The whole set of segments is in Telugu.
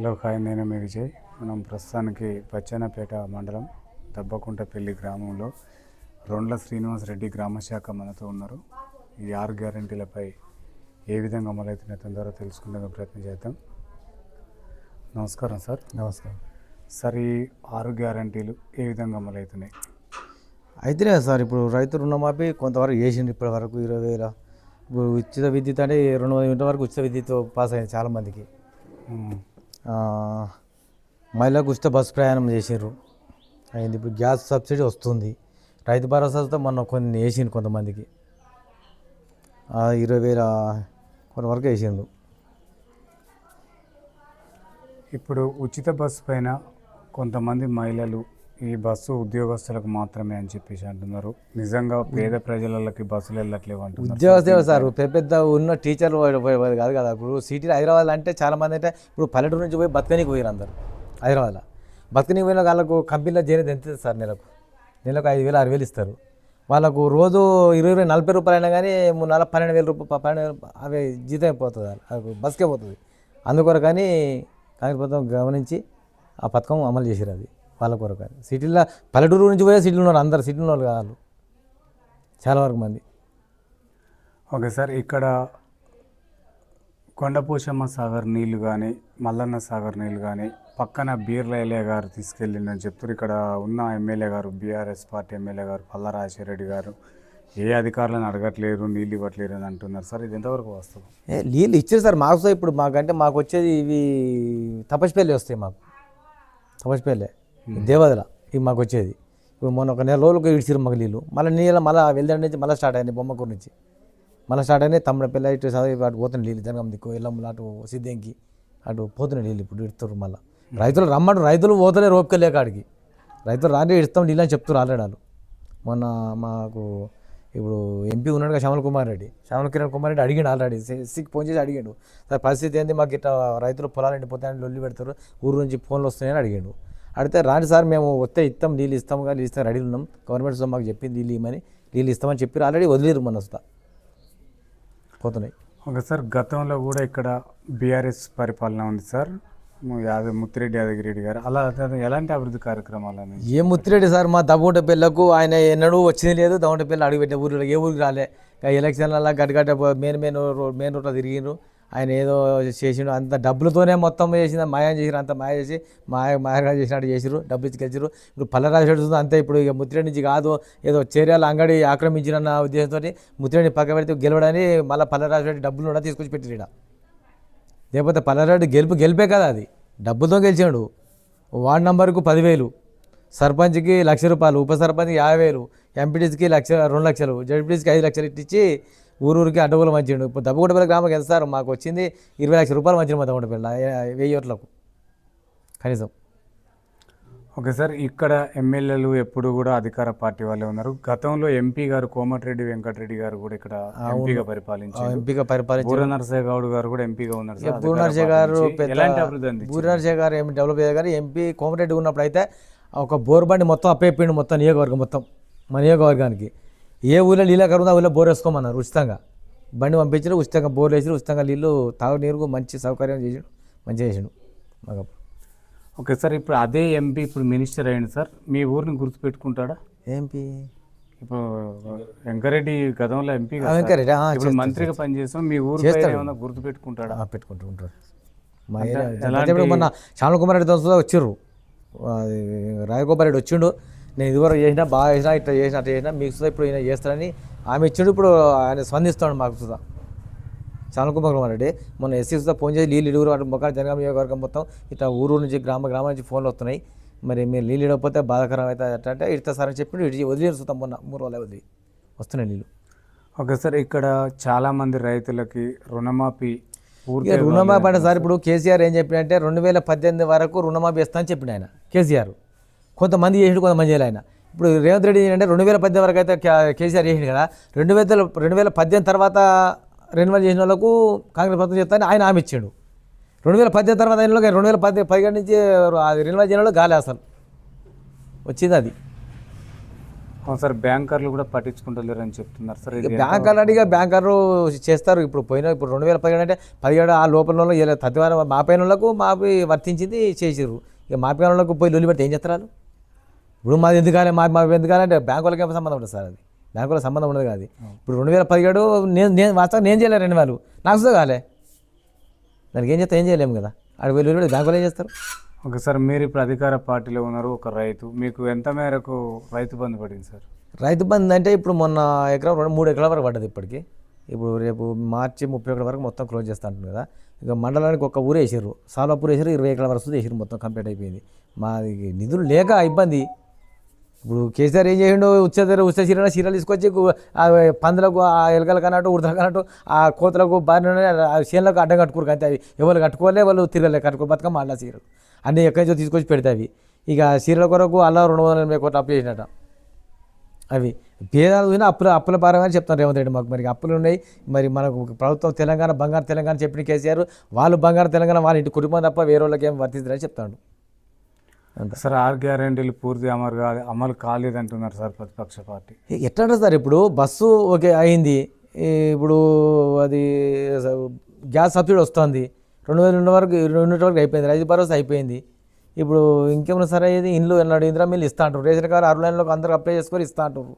హలో హాయ్ నేను మీ విజయ్. మనం ప్రస్తుతానికి బచ్చన్నపేట మండలం దబ్బకుంటపల్లి గ్రామంలో రొండ్ల శ్రీనివాస్ రెడ్డి గ్రామ శాఖ మనతో ఉన్నారు. ఈ ఆరు గ్యారంటీలపై ఏ విధంగా అమలవుతున్న తొందరగా తెలుసుకునే ప్రయత్నం చేద్దాం. నమస్కారం సార్. నమస్కారం. సార్ ఈ ఆరు గ్యారంటీలు ఏ విధంగా అమలవుతున్నాయి? అయితేనే సార్ ఇప్పుడు రైతు రుణమాఫీ కొంతవరకు చేసిండు ఇప్పటి వరకు ఇరవై వేల. ఇప్పుడు ఉచిత విద్యుత్ అంటే రెండు వందల వరకు ఉచిత విద్యుత్ పాస్ అయింది చాలామందికి. మహిళలకు ఉచిత బస్సు ప్రయాణం చేసిండ్రు అయింది. ఇప్పుడు గ్యాస్ సబ్సిడీ వస్తుంది. రైతు భరోసాతో మొన్న కొన్ని వేసిండు కొంతమందికి. ఇరవై వేల కొంతవరకు వేసిండు ఇప్పుడు ఉచిత బస్సు పైన కొంతమంది మహిళలు ఈ బస్సు ఉద్యోగస్తులకు మాత్రమే అని చెప్పేసి అంటున్నారు. నిజంగా పేద ప్రజలకి బస్సులు వెళ్ళట్లేవు అంటున్నారు. ఉద్యోగస్తులు సార్ పెద్ద పెద్ద ఉన్న టీచర్లు వా- కాదు కదా. ఇప్పుడు సిటీ హైదరాబాద్ అంటే చాలా మంది అంటే ఇప్పుడు పల్లెటూరు నుంచి పోయి బతకనికి పోయారు అందరు హైదరాబాద్లో బతకనికి పోయిన వాళ్ళకు కంపెనీలో చేరేది ఎంత సార్ నెలకు? నెలకు ఐదు వేలు ఆరు వేలు ఇస్తారు. వాళ్ళకు రోజు ఇరవై ఇరవై నలభై రూపాయలు అయినా కానీ మూడు నెలల పన్నెండు వేల రూపాయలు పన్నెండు వేలు అవి జీతం అయిపోతుంది అది బస్కే పోతుంది. అందుకొరకని కాంగ్రెస్ ప్రభుత్వం గమనించి ఆ పథకం అమలు చేసారు అది. వాళ్ళ కొరకు సిటీలో పల్లెటూరు నుంచి పోయే సిటీలో ఉన్నారు అందరు సిటీలో వాళ్ళు కాదు చాలా వరకు మంది. ఓకే సార్ ఇక్కడ కొండపోచమ్మ సాగర్ నీళ్ళు కానీ మల్లన్న సాగర్ నీళ్ళు కానీ పక్కన బీర్లయ్య గారు తీసుకెళ్ళిందని చెప్తారు ఇక్కడ ఉన్న ఎమ్మెల్యే గారు బీఆర్ఎస్ పార్టీ ఎమ్మెల్యే గారు పల్లా గారు ఏ అధికారులను అడగట్లేరు నీళ్ళు ఇవ్వట్లేరు అని అంటున్నారు. సార్ ఇది ఎంతవరకు వాస్తవం? ఏ నీళ్ళు ఇచ్చారు సార్ మాకు ఇప్పుడు మాకంటే మాకు వచ్చేది ఇవి తపస్పల్లి వస్తాయి మాకు. తపస్పల్లి దేవదల ఇవి మాకు వచ్చేది ఇప్పుడు మొన్న ఒక నెల రోజులకు ఇడిచిరు మాకు నీళ్ళు. మళ్ళీ నీళ్ళు మళ్ళీ వెళ్దాం నుంచి మళ్ళీ స్టార్ట్ అయింది బొమ్మకూరు నుంచి. మళ్ళీ స్టార్ట్ అయినాయి తమ్ముడు పిల్ల ఇటు చదివి అటు పోతున్న నీళ్ళు జనగం దిక్కు ఇళ్ళమ్మలు అటు సిద్ధంకి అటు పోతున్న నీళ్ళు ఇప్పుడు ఇడుతున్నారు మళ్ళీ. రైతులు రమ్మడు రైతులు పోతలే రోపుకెళ్ళే కాడికి రైతులు రాని ఇస్తాం నీళ్ళు అని చెప్తారు ఆల్రెడీ వాళ్ళు. మొన్న మాకు ఇప్పుడు ఎంపీ ఉన్నాడు కదా శ్యామల కుమార్ రెడ్డి. శ్యామల కిరణ్ కుమార్ రెడ్డి అడిగాడు ఆల్రెడీ. సిక్ ఫోన్ చేసి అడిగాడు. సార్ పరిస్థితి ఏంది? మాకు ఇట్లా రైతులు పొలాలు ఎండిపోతాయని లొల్లి పెడతారు ఊరు నుంచి ఫోన్లు వస్తున్నాయని అడిగాడు. అడిగితే రాండి సార్ మేము వస్తే ఇస్తాం నీళ్ళు ఇస్తాం కానీ ఇస్తాం రెడీ ఉన్నాం. గవర్నమెంట్ సో మాకు చెప్పింది నీళ్ళు ఇవ్వమని నీళ్ళు ఇస్తామని చెప్పి ఆల్రెడీ వదిలేరు మన వస్తా. పోతున్నాయి. ఓకే సార్ గతంలో కూడా ఇక్కడ బీఆర్ఎస్ పరిపాలన ఉంది సార్. యాదవ్ ముత్తిరెడ్డి యాదగిరెడ్డి గారు. అలా ఎలాంటి అభివృద్ధి కార్యక్రమాలని ఏ ముత్తిరెడ్డి సార్ మా దబ్బుంట పిల్లకు ఆయన ఎన్నడూ వచ్చింది లేదు. దవ్వంట పిల్ల అడుగుపెట్టే ఊరిలో ఏ ఊరికి రాలే. ఎలక్షన్లలో గడ్డగడ్డ మెయిన్ మెయిన్ రోడ్ మెయిన్ రోడ్లో తిరిగిండ్రు. ఆయన ఏదో చేసిండు అంత డబ్బులతోనే మొత్తం చేసింది మాయం చేసిరు అంత మాయ చేసి మాయ మాయగా చేసినట్టు చేసిరు డబ్బులు ఇచ్చి గెలిచిరు ఇప్పుడు పల్లరాజు అంతే ఇప్పుడు ఇక ముత్తిరెడ్డి నుంచి కాదు ఏదో చేర్యాల అంగడి ఆక్రమించిన ఉద్దేశంతో ముత్తిరెడ్డి పక్క పెడితే గెలవడని మళ్ళీ పల్లరాజు రెడ్డి డబ్బులు కూడా తీసుకొచ్చి పెట్టిరు లేకపోతే పల్లెరెడ్డి గెలుపు గెలిపే కదా అది. డబ్బుతో గెలిచాడు. వార్డు నంబర్కు పదివేలు సర్పంచ్కి లక్ష రూపాయలు ఉప సర్పంచ్కి యాభై వేలు ఎంపీటీస్కి లక్ష రెండు లక్షలు జడ్పీటీస్కి ఐదు లక్షలు ఇట్టించి ఊరూరికి అడ్డగోలు మంచిండు ఇప్పుడు దబ్బగుంటపల్లి గ్రామం ఎంత సార్? మాకు వచ్చింది ఇరవై లక్షల రూపాయలు మంచిన మా దబ్బగుంటపల్లి వెయ్యి ఓట్లకు? కనీసం. ఓకే సార్ ఇక్కడ ఎమ్మెల్యేలు ఎప్పుడు కూడా అధికార పార్టీ వాళ్ళే ఉన్నారు. గతంలో ఎంపీ గారు కోమటిరెడ్డి వెంకటరెడ్డి గారు కూడా ఇక్కడ ఎంపీగా పరిపాలించారు. ఎంపీగా పరిపాలించి బూర నరసయ్య గౌడ్ గారు కూడా ఎంపీగా ఉన్నారు పూర్ణర్జయ్ పార్టీ గారు ఎలాంటి అభివృద్ధి పూర్ణర్జయ్ గారు ఏమి డెవలప్ అయ్యారు కానీ ఎంపీ కోమటిరెడ్డి ఉన్నప్పుడు అయితే ఒక బోర్ బండి మొత్తం అప్పైపోయిండు మొత్తం నియోజకవర్గం మొత్తం. మా నియోజకవర్గానికి. ఏ ఊళ్ళో నీళ్ళకరు ఉందో ఆ ఊళ్ళో బోర్ వేసుకోమన్నారు ఉచితంగా. బండి పంపించారు ఉచితంగా బోర్ వేసి ఉచితంగా నీళ్ళు తాగునీరుకు మంచి సౌకర్యం చేసాడు మంచిగా చేసాడు మాకు. ఓకే సార్ ఇప్పుడు అదే ఎంపీ ఇప్పుడు మినిస్టర్ అయ్యింది సార్ మీ ఊరిని గుర్తుపెట్టుకుంటాడా? ఎంపీ ఇప్పుడు వెంకరెడ్డి గతంలో ఎంపీ వెంకరెడ్డి, ఇప్పుడు మంత్రిగా పనిచేస్తాం మీ ఊరి ఏమైనా గుర్తు పెట్టుకుంటాడా ఆ, పెట్టుకుంటూ ఉంటారు మా మొన్న శ్యామల కుమార్ రెడ్డి అది రాజగోపాల్ రెడ్డి వచ్చిండు నేను ఇదివరకు చేసినా బాగా చేసినా ఇట్లా చేసినా అట్లా చేసినా మీకు సుధా ఇప్పుడు ఈయన చేస్తారని ఆమె ఇచ్చిండు ఇప్పుడు ఆయన స్పందిస్తాడు మాకు సుధా. కుమార్ రెడ్డి. మొన్న ఎస్సీ సుధా ఫోన్ చేసి నీళ్ళు ఇడుగురు అటు మొక్క జనగామ నియోజకవర్గం మొత్తం ఇట్లా ఊరు నుంచి గ్రామ గ్రామం నుంచి ఫోన్లు వస్తున్నాయి. మరి మీరు నీళ్ళు ఇడకపోతే బాధాకరం అయితే అట్లా అంటే ఇడతా సార్ అని చెప్పి ఇటు వదిలేరు సుతం మొన్న మూడు రోజులు వదిలి. వస్తున్నాయి నీళ్ళు ఓకే సార్ ఇక్కడ చాలా మంది రైతులకి రుణమాఫీ రుణమాఫీ అంటే సార్ ఇప్పుడు కేసీఆర్ ఏం చెప్పినంటే రెండు వేల పద్దెనిమిది వరకు రుణమాఫీ ఇస్తా అని చెప్పిండు ఆయన కేసీఆర్. కొంతమంది చేసిండు కొంతమంది చేయలే ఆయన. ఇప్పుడు రేవంత్ రెడ్డి ఏంటంటే రెండు వేల పద్దెనిమిది వరకు అయితే కేసీఆర్ చేసిండు కదా రెండు వేల రెండు వేల పద్దెనిమిది తర్వాత రెన్యువల్ చేసిన వాళ్ళకు కాంగ్రెస్ ప్రభుత్వం చెప్తాను ఆయన హామీ ఇచ్చాడు. రెండు వేల పద్దెనిమిది తర్వాత వాళ్ళకి రెండు వేల పది పదిహేడు నుంచి అది రెన్యువల్ చేయడం గాలి అసలు. వచ్చింది అది. అవును సార్ బ్యాంకర్లు కూడా పట్టించుకుంటలేరు అని చెప్తున్నారు సార్. బ్యాంకర్లు అడిగా బ్యాంకర్లు చేస్తారు ఇప్పుడు పోయిన ఇప్పుడు రెండు వేల పదిహేడు అంటే పదిహేడు ఆ లోపల తద్వారా మా పైన వాళ్ళకు మాపై వర్తించింది చేసిర్రు. ఇక మా పైన వాళ్ళకు పోయి లొల్లి పెడితే ఏం చేస్తారు వాళ్ళు? ఇప్పుడు మాది ఎందుకు కాలే? మా మా ఎందుకు కాలే అంటే బ్యాంకు వాళ్ళకి ఏమో సంబంధం ఉంటుంది సార్ అది. బ్యాంకు వాళ్ళకి సంబంధం ఉండదు కాదు ఇప్పుడు రెండు వేల పదిహేడు నేను నేను వాస్తవం నేను చేయలేను రెండు వేలు. నాకు సుధా కాలే. దానికి ఏం చేస్తా? ఏం చేయలేము కదా. ఆడ వెళ్ళి వెళ్ళి బ్యాంకు వాళ్ళు ఏం చేస్తారు? ఒకసారి మీరు ఇప్పుడు అధికార పార్టీలో ఉన్నారు ఒక రైతు. మీకు ఎంత మేరకు రైతు బంధు పడింది సార్? రైతు బంధు అంటే ఇప్పుడు మొన్న ఎకరం రెండు మూడు ఎకరాల వరకు పడ్డది ఇప్పటికి. ఇప్పుడు రేపు మార్చి ముప్పై ఒకటి వరకు మొత్తం క్లోజ్ చేస్తా అంటుంది కదా. ఇక మండలానికి ఒక ఊరు వేసారు సాలాపూర్ వేసారు ఇరవై ఎకరాల వరకు వేసారు మొత్తం కంప్లీట్ అయిపోయింది. మాది నిధులు లేక ఇబ్బంది. ఇప్పుడు కేసీఆర్ ఏం చేసిండు ఉచ్చ ఉచ్చ చీర చీరలు తీసుకొచ్చి పందులకు ఆ ఎలకలకు అన్నట్టు ఉడతలకు అన్నట్టు ఆ కోతలకు బారిన ఆ చేనులకు అడ్డం కట్టుకోరు అంతే అవి. ఎవరు కట్టుకోలే వాళ్ళు తిరగలే కట్టుకో బతుకమ్మ అలా చీరలు. అన్నీ ఎక్కడి నుంచో తీసుకొచ్చి పెడతాయి అవి. ఇక చీరల కొరకు అలా రెండు వందల ఎనభై కోట్లు అప్పు చేసినట్ట అవి పేదాలు పోయినా అప్పుల అప్పుల భారంగానే చెప్తాను రేవంత్ రెడ్డి మాకు మరి. అప్పులు ఉన్నాయి. మరి మనకు ప్రభుత్వం తెలంగాణ బంగారు తెలంగాణ చెప్పిన కేసీఆర్ వాళ్ళు బంగారు తెలంగాణ వాళ్ళ ఇంటి కుటుంబం తప్ప వేరే వాళ్ళకి ఏం వర్తించదని చెప్తాడు. సార్ ఆర్ గ్యారెంటీలు పూర్తి అమలు కాలే అమలు కాలేదంటున్నారు సార్ ప్రతిపక్ష పార్టీ. ఎట్లా ఉంటుంది సార్ ఇప్పుడు బస్సు ఓకే అయింది ఇప్పుడు అది గ్యాస్ సబ్సిడీ వస్తుంది రెండు వేల రెండు వరకు రెండు వరకు అయిపోయింది రైతు భరోసా అయిపోయింది ఇప్పుడు ఇంకేమైనా సరే ఇది ఇండ్లు ఎన్నాడు ఇందిరా మిల్లు ఇస్తా అంటారు రేషన్ కార్డు అరవై లైన్లకు అందరూ అప్లై చేసుకొని ఇస్తా అంటారు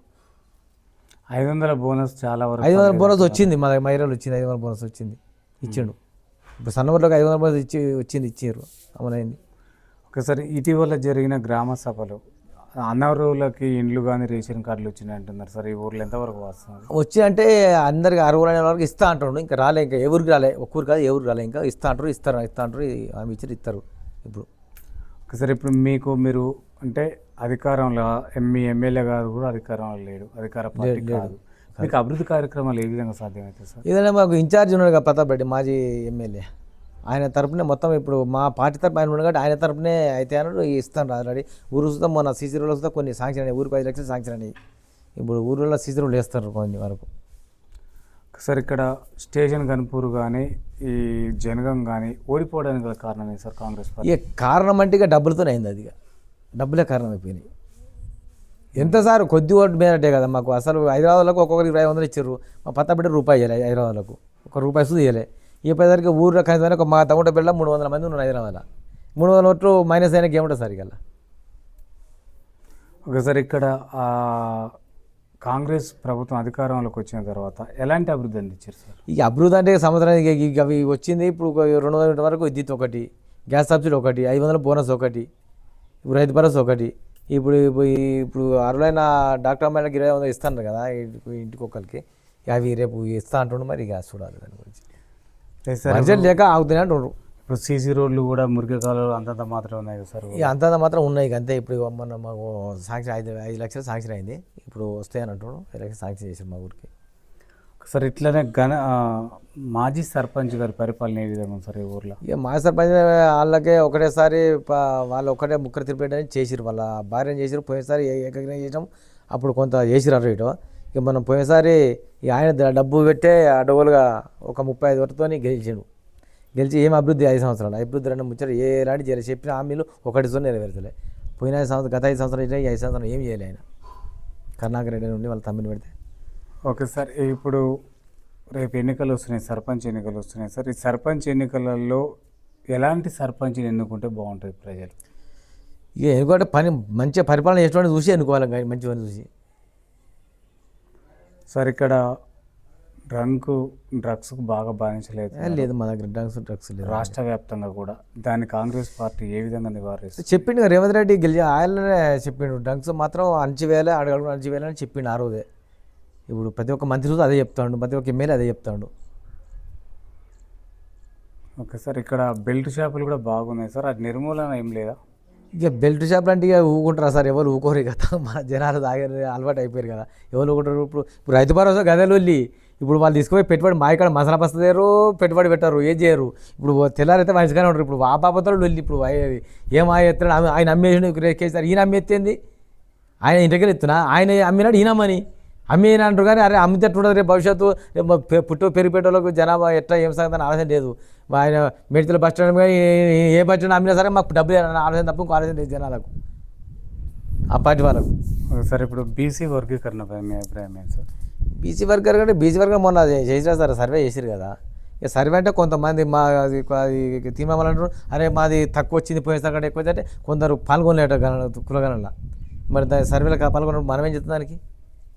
ఐదు వందల బోనస్ చాలా వరకు ఐదు వందల బోనస్ వచ్చింది మా మైరాలు వచ్చింది ఐదు వందల బోనస్ వచ్చింది ఇచ్చిండు. ఇప్పుడు సన్నవర్లోకి ఐదు వందల బోనస్ ఇచ్చి వచ్చింది ఇచ్చారు అమలైంది. ఒకసారి ఇటీవల జరిగిన గ్రామ సభలో అనర్హులకి ఇండ్లు కానీ రేషన్ కార్డులు వచ్చినాయి అంటున్నారు సార్. ఈ ఊర్లో ఎంతవరకు వస్తుంది వచ్చి అంటే అందరికి అరవై లైన్ వరకు ఇస్తా అంటాడు. ఇంకా రాలే ఇంకా ఎవరికి రాలే? ఒక్కరికి కాదు ఎవరికి రాలే? ఇంకా ఇస్తా అంటారు ఇస్తారు ఇస్తా అంటారు ఆమె ఇచ్చారు ఇస్తారు ఇప్పుడు. ఒకసారి ఇప్పుడు మీకు మీరు అంటే అధికారంలో మీ ఎమ్మెల్యే గారు కూడా అధికారంలో లేడు అధికార పార్టీ కాదు. మీకు అభివృద్ధి కార్యక్రమాలు ఏ విధంగా సాధ్యమవుతాయి సార్? ఏదైనా మాకు ఇన్ఛార్జ్ ఉన్నాడు కదా ప్రతాప్ రెడ్డి మాజీ ఎమ్మెల్యే. ఆయన తరపునే మొత్తం ఇప్పుడు మా పార్టీ తరపు ఆయన కాబట్టి ఆయన తరపునే అయితే అన్నాడు ఇస్తాను ఆల్రెడీ ఊరు చూద్దాం మన సీసీ రోడ్లు వస్తే కొన్ని శాంక్షన్ అయినాయి. ఊరికి ఐదు లక్షలు శాంక్షన్ అయినాయి. ఇప్పుడు ఊరిలో సీసీ రోడ్లు వేస్తారు కొన్ని వరకు. సార్ ఇక్కడ స్టేషన్ గన్పూర్ కానీ ఈ జనగం కానీ ఓడిపోవడానికి గల కారణం ఏంటి సార్ కాంగ్రెస్ పార్టీ? కారణం అంటే ఇక డబ్బులతోనే అయింది అది ఇక. డబ్బులే కారణం అయిపోయినాయి. ఎంత సార్? కొద్ది ఓటు మేరటే కదా మాకు. అసలు హైదరాబాద్లకు ఒక్కొక్కరికి ఇరవై వందలు ఇచ్చారు. మా పత్త బిడ్డ రూపాయి ఇవ్వలే హైదరాబాద్లకు. ఒక రూపాయి సుది ఇవ్వలే ఈ పదిసరికి ఊర్లో కనీసం ఒక మా తమ్ముడు బిడ్డ మూడు వందల మంది ఉన్నారు హైదరాబాద్లో. మూడు వందల ఓట్లు మైనస్ అయినా ఏముంటుంది సార్ ఇక ఒకసారి ఇక్కడ కాంగ్రెస్ ప్రభుత్వం అధికారంలోకి వచ్చిన తర్వాత ఎలాంటి అభివృద్ధి అందించారు సార్? ఇక అభివృద్ధి అంటే సంవత్సరానికి అవి వచ్చింది. ఇప్పుడు రెండు వందల వరకు విద్యుత్ ఒకటి గ్యాస్ సబ్సిడీ ఒకటి ఐదు వందల బోనస్ ఒకటి ఇప్పుడు రైతు భరోసా ఒకటి. ఇప్పుడు ఇప్పుడు ఈ- అరులైన డాక్టర్ అమ్మాయిలకు ఇరవై వందలు ఇస్తాను కదా ఇంటికి అవి రేపు ఇస్తా అంటుండ్రు మరి ఇక చూడాలి దాని గురించి. బడ్జెట్ లేక ఆగుతున్నాయి అంటుండ్రు ఇప్పుడు సీసీ రోడ్లు కూడా మురికి కాలువలు అంతంత మాత్రమే ఉన్నాయి కదా సార్? ఇక అంతంత మాత్రం ఉన్నాయి ఇక అంతే. ఇప్పుడు మొన్న మాకు శాంక్షన్ ఐదు ఐదు లక్షలు శాంక్షన్ అయింది. ఇప్పుడు వస్తాయని అంటుండ్రు ఐదు లక్షలు శాంక్షన్ చేశారు మా ఊరికి. సార్ ఇట్లనే ఘన మాజీ సర్పంచ్ గారి పరిపాలన ఏ విధంగా సార్ ఈ ఊర్లో? ఇక మా సర్పంచ్ వాళ్ళకే ఒకటేసారి వాళ్ళు ఒకటే ముక్కరు తిరిపేయడానికి చేసిరు వాళ్ళ భార్యను చేసిరు పోయినసారి ఏకగ్రహం చేసాం అప్పుడు కొంత చేసిరు అటు ఇటు. ఇక మనం పోయినసారి ఆయన డబ్బు పెట్టే అడవులుగా ఒక ముప్పై ఐదు వరకుతోని గెలిచాడు. గెలిచి ఏం అభివృద్ధి ఐదు సంవత్సరాలు? అభివృద్ధి రెండు ముచ్చట ఏ ఎలాంటి చేయలేదు చెప్పిన హామీలు ఒకటితో నెరవేర్చలే పోయిన ఐదు సంవత్సరం గత ఐదు సంవత్సరాలు ఈ ఐదు సంవత్సరాలు ఏం చేయలే ఆయన. కరుణాకర్ రెడ్డి నుండి వాళ్ళ తమ్మిని పెడితే. ఓకే సార్ ఇప్పుడు రేపు ఎన్నికలు వస్తున్నాయి సర్పంచ్ ఎన్నికలు వస్తున్నాయి సార్. ఈ సర్పంచ్ ఎన్నికలలో ఎలాంటి సర్పంచ్ని ఎన్నుకుంటే బాగుంటుంది ప్రజలు? ఇక ఎందుకంటే పని మంచిగా పరిపాలన చేసేవాడిని చూసి ఎన్నుకోవాలి కానీ మంచివాడిని చూసి. సార్ ఇక్కడ డ్రంక్ డ్రగ్స్కు బాగా బాధించలేదు లేదు మా దగ్గర డ్రగ్స్ డ్రగ్స్ లేదు రాష్ట్ర వ్యాప్తంగా కూడా. దాన్ని కాంగ్రెస్ పార్టీ ఏ విధంగా నివారిస్తుంది చెప్పిండు రేవంత్ రెడ్డి గెలిచి ఆయననే చెప్పిండు. డ్రగ్స్ మాత్రం అణచివేయాలి అడగడు అణచివేయాలి అని చెప్పిండు ఆ రోజే. ఇప్పుడు ప్రతి ఒక్క మంత్రి చూసి అదే చెప్తాడు ప్రతి ఒక్క ఎమ్మెల్యే అదే చెప్తాడు. ఓకే సార్ ఇక్కడ బెల్ట్ షాపులు కూడా బాగున్నాయి సార్. అది నిర్మూలన ఏం లేదా? ఇక బెల్ట్ షాప్ అంటే ఇక ఊకుంటారా సార్? ఎవరు ఊకోరు కదా మన జనాలు తాగే అలవాటు అయిపోయారు కదా. ఎవరు ఊకుంటారు? ఇప్పుడు ఇప్పుడు రైతు భరోసా గదలు వెళ్ళి ఇప్పుడు వాళ్ళు తీసుకుపోయి పెట్టుబడి మా ఇక్కడ మసాలా పస్తలేరు పెట్టుబడి పెట్టారు ఏం చేయరు. ఇప్పుడు తెల్లారైతే మంచిగానే ఉంటారు. ఇప్పుడు ఆ బాపతలు వెళ్ళి ఇప్పుడు అయ్యేది ఏం ఆయన ఎత్తాడు ఆయన అమ్మేసి కేసీఆర్ ఈయన అమ్మేత్తేంది ఆయన ఇంటికి ఎత్తున్నా ఆయన అమ్మినాడు ఈయనమ్మని అమ్మిన అంటారు కానీ అరే అమ్మితే ఎట్లుంటుంది రేపు భవిష్యత్తు. పుట్టు పెరిగిపెట్టోళ్ళకు జనాభా ఎట్లా ఏం సంగతి ఆలోచన లేదు. ఆయన మెడికల్ బస్ స్టాండ్ కానీ ఏ- బస్ స్టాండ్ అమ్మినా సరే మాకు డబ్బులు ఆలోచన తప్ప ఇంకో ఆలోచన లేదు జనాలకు. ఆ పార్టీ వాళ్ళకు. సార్ ఇప్పుడు బీసీ వర్గీకరణపై మీ అభిప్రాయం ఏంటి సార్? బీసీ వర్గర్ కంటే బీసీ వర్గర్ మొన్న చేసినా సార్ సర్వే చేసిరు కదా. ఇక సర్వే అంటే కొంతమంది మా అది అంటారు అరే మాది తక్కువ వచ్చింది పోయిన కంటే ఎక్కువ అంటే కొందరు పాల్గొనలేట కులగణంలో మరి దాని సర్వేలో పాల్గొన్నప్పుడు మనం ఏం చెప్తాం దానికి?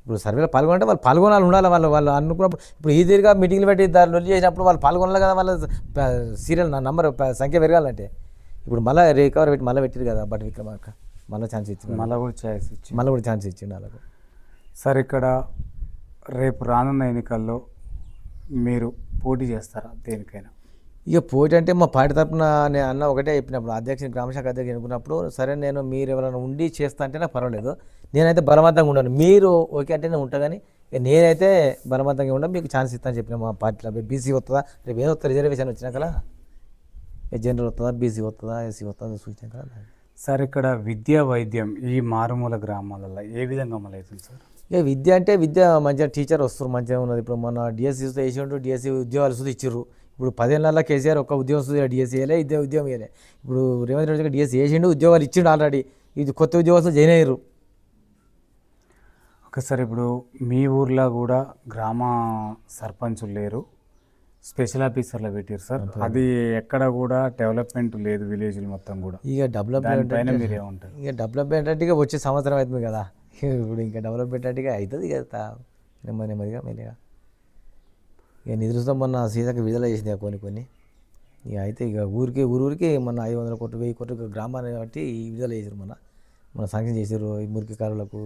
ఇప్పుడు సర్వేలో పాల్గొంటే వాళ్ళు పాల్గొనాలి ఉండాలి వాళ్ళు వాళ్ళు అనుకున్నప్పుడు. ఇప్పుడు ఈ తీరుగా మీటింగ్లు పెట్టి దాని లొల్లి చేసినప్పుడు వాళ్ళు పాల్గొనాలి కదా వాళ్ళ సీరియల్ నా నంబర్ సంఖ్య పెరగాలంటే. ఇప్పుడు మళ్ళీ రికవర్ పెట్టి మళ్ళీ పెట్టారు కదా బట్ విక్రమార్క మళ్ళీ ఛాన్స్ ఇచ్చింది మళ్ళీ కూడా ఛాయిస్ ఇచ్చి మళ్ళీ కూడా ఛాన్స్ ఇచ్చిండు వాళ్ళకు. సార్ ఇక్కడ రేపు రానున్న ఎన్నికల్లో మీరు పోటీ చేస్తారా దేనికైనా? ఇక పోటీ అంటే మా పార్టీ తరపున నేను అన్న ఒకటే చెప్పినప్పుడు అధ్యక్షుని గ్రామశాఖ అధ్యక్షుని ఎన్నుకున్నప్పుడు సరే నేను మీరు ఎవరైనా ఉండి చేస్తా అంటే నాకు పర్వాలేదు. నేనైతే బలవంతంగా ఉండను. మీరు ఓకే అంటే నేను ఉంటా కానీ ఇక నేనైతే బలవంతంగా ఉండ మీకు ఛాన్స్ ఇస్తాను చెప్పిన మా పార్టీలో బీసీ వస్తుందా రేపు ఏదో వస్తుంది రిజర్వేషన్ వచ్చినా కదా? జనరల్ వస్తుందా బీసీ వస్తుందా ఎస్సీ వస్తుందా చూసినా కదా? సార్ ఇక్కడ విద్యా వైద్యం ఈ మారుమూల గ్రామాలలో ఏ విధంగా అమలవుతుంది సార్? ఇక విద్య అంటే విద్య మంచిగా టీచర్ వస్తారు మంచిగా ఉన్నది. ఇప్పుడు మన డిఎస్సి వేసిండు డిఎస్సి ఉద్యోగాలు సుధి ఇచ్చిర్రు. ఇప్పుడు పదేళ్ళ కేసీఆర్ ఒక ఉద్యోగం సుధి డిఎస్సి వేయలే ఇదే ఉద్యోగం వేయలే ఇప్పుడు రేవంత్ రెడ్డి డిఎస్సి వేసిండు ఉద్యోగాలు ఇచ్చిండు ఆల్రెడీ ఇది కొత్త ఉద్యోగస్తులు జాయిన్ అయ్యారు ఓకే సార్ ఇప్పుడు మీ ఊర్లో కూడా గ్రామ సర్పంచులు లేరు స్పెషల్ ఆఫీసర్లు పెట్టారు సార్. అది ఎక్కడ కూడా డెవలప్మెంట్ లేదు విలేజ్లు మొత్తం కూడా. ఇక డెవలప్మెంట్ దానిపైన మీరేమంటారు ఇక డెవలప్మెంట్ అంటే వచ్చే సంవత్సరం అవుతుంది కదా. ఇప్పుడు ఇంకా డెవలప్మెంట్ అంటే అవుతుంది కదా నెమ్మది నెమ్మదిగా మెల్లిగా. ఇక నిధులతో మొన్న సీతకు విడుదల చేసింది కొన్ని కొన్ని. ఇక అయితే ఇక ఊరికి ఊరూరికి మొన్న ఐదు వందల కోట్లు వెయ్యి కోట్లు గ్రామాన్ని బట్టి విడుదల చేసారు మన మన శాంక్షన్ చేసారు ఈ మురికి కారులకు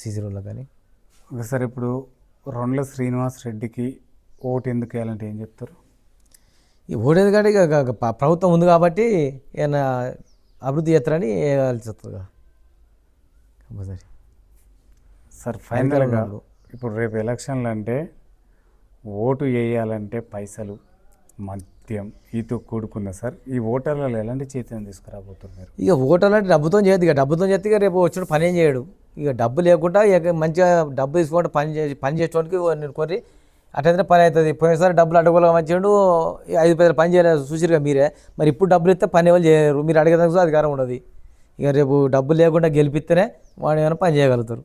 సీసీ రోడ్లకు కానీ. ఓకే సార్ ఇప్పుడు రొండ్ల శ్రీనివాస్ రెడ్డికి ఓటు ఎందుకు వేయాలంటే ఏం చెప్తారు? ఈ ఓడేది కంటే ఇక ప్రభుత్వం ఉంది కాబట్టి ఏమైనా అభివృద్ధి చేస్తారని వేయాల్సి వస్తుంది కంపల్సరీ. సార్ ఫైనల్గా. ఇప్పుడు రేపు ఎలక్షన్లు అంటే ఓటు వేయాలంటే పైసలు మద్యం ఈతో కూడుకున్న సార్ ఈ ఓటర్లలో ఎలాంటి చైతన్యం తీసుకురాబోతున్నారు? ఇక ఓటర్లు అంటే డబ్బుతో చేయదు ఇక డబ్బుతో చేస్తే ఇక రేపు వచ్చిన పని ఏం చేయడు. ఇక డబ్బు లేకుండా ఇక మంచిగా డబ్బు తీసుకుంటే పని చేసి పని చేసేవాడికి నేను అట్లయితే పని అవుతుంది. పోయినసారి డబ్బులు అడగలు మంచిగా ఐదు పైసలు పని చేయలేదు చూసిరుగా మీరే. మరి ఇప్పుడు డబ్బులు ఇస్తే పని ఎవరు చేయరు. మీరు అడిగేదానికి అధికారం ఉండదు. ఇక రేపు డబ్బులు లేకుండా గెలిపిస్తేనే వాడు ఏమైనా పని చేయగలుగుతారు.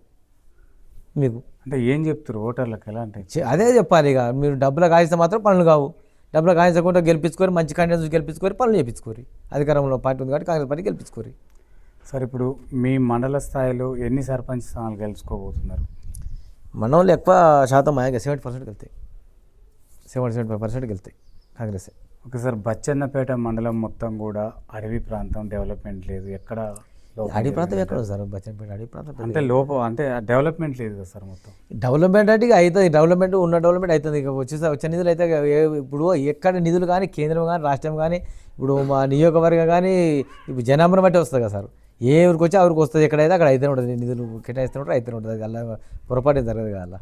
మీకు. అంటే ఏం చెప్తారు ఓటర్లకు? ఎలా అంటే? అదే చెప్పాలి ఇక. మీరు డబ్బులు కాయిస్తే మాత్రం పనులు కావు. డబ్బులు కాయించకుండా గెలిపించుకొని మంచి కండిషన్స్ గెలిపించుకొని పనులు చేయించుకోరు అధికారంలో పార్టీ ఉంది కాబట్టి కాంగ్రెస్ పార్టీ గెలిపించుకోరు. సార్ ఇప్పుడు మీ మండల స్థాయిలో ఎన్ని సర్పంచ్ స్థానాలు గెలుచుకోబోతున్నారు? మనోళ్ళు ఎక్కువ శాతం మాయగా సెవెంటీ పర్సెంట్ వెళ్తాయి సెవెంటీ సెవెంటీ ఫైవ్ పర్సెంట్ వెళ్తాయి కాంగ్రెస్ ఓకే సార్ బచ్చన్నపేట మండలం మొత్తం కూడా అడవి ప్రాంతం డెవలప్మెంట్ లేదు. ఎక్కడ అడవి ప్రాంతం ఎక్కడ సార్? బచ్చన్పేట అడవి ప్రాంతం అంటే లోపం అంటే డెవలప్మెంట్ లేదు కదా సార్ మొత్తం? డెవలప్మెంట్ అంటే ఇక అవుతుంది. డెవలప్మెంట్ ఉన్న డెవలప్మెంట్ అవుతుంది. ఇక వచ్చేసా వచ్చే నిధులు అయితే ఇప్పుడు ఎక్కడ నిధులు కానీ కేంద్రం కానీ రాష్ట్రం కానీ ఇప్పుడు మా నియోజకవర్గం కానీ ఇప్పుడు జనాభాను బట్టి వస్తుంది కదా సార్. ఏ ఊరికి వచ్చి ఆ ఊరికి వస్తుంది. ఎక్కడైతే అక్కడ అయితే ఉంటుంది. నిధులు కేటాయిస్తూ ఉంటారు అయితే ఉంటుంది. అది అలా పొరపాటు జరగదు కదా అలా.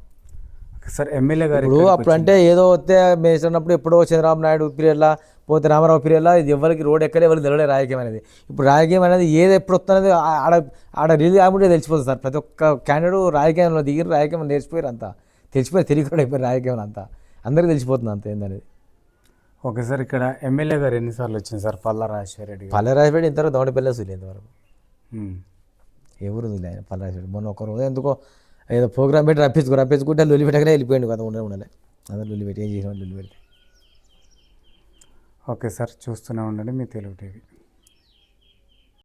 సార్ ఎమ్మెల్యే గారు ఇప్పుడు అప్పుడు అంటే ఏదో వస్తే మేసినప్పుడు ఎప్పుడో చంద్రబాబు నాయుడు పీరియడ్లా పోతే రామారావు పీరియడ్లా ఇది ఎవరికి రోడ్ ఎక్కడే ఎవరికి తెలియలేదు రాజకీయం అనేది. ఇప్పుడు రాజకీయం అనేది ఏది ఎప్పుడు వస్తున్నది ఆడ ఆడ రిలీజ్ కాకుండా తెలిసిపోతుంది సార్. ప్రతి ఒక్క క్యాండిడేట్ రాజకీయంలో దిగిరు రాజకీయం నేర్చిపోయారు అంతా. తెలిసిపోయి తిరిగి కూడా అయిపోయారు రాజకీయం అంతా. అందరికీ తెలిసిపోతుంది అంత ఏందనేది. ఓకే సార్ ఇక్కడ ఎమ్మెల్యే గారు ఎన్నిసార్లు వచ్చింది సార్? పల్లా రాజశేఖర రెడ్డి పల్లె రాజపేట ఇంతవరకు దౌడ పిల్లలు చూడలేదు ఇంతవరకు. ఎవరు ఆయన? పల్లె మొన్న ఒక రోజు ఎందుకో ఏదో ప్రోగ్రామ్ పెట్టి రప్పించుకో రప్పించుకుంటే లొల్లి పెట్టగానే వెళ్ళిపోయింది కదా ఉండే ఉండాలి అందరు లొల్లి పెట్టి ఏం చేసిన లొల్లి పెట్టి ఓకే సార్ చూస్తూనే ఉండండి మీ తెలుగు టీవీ.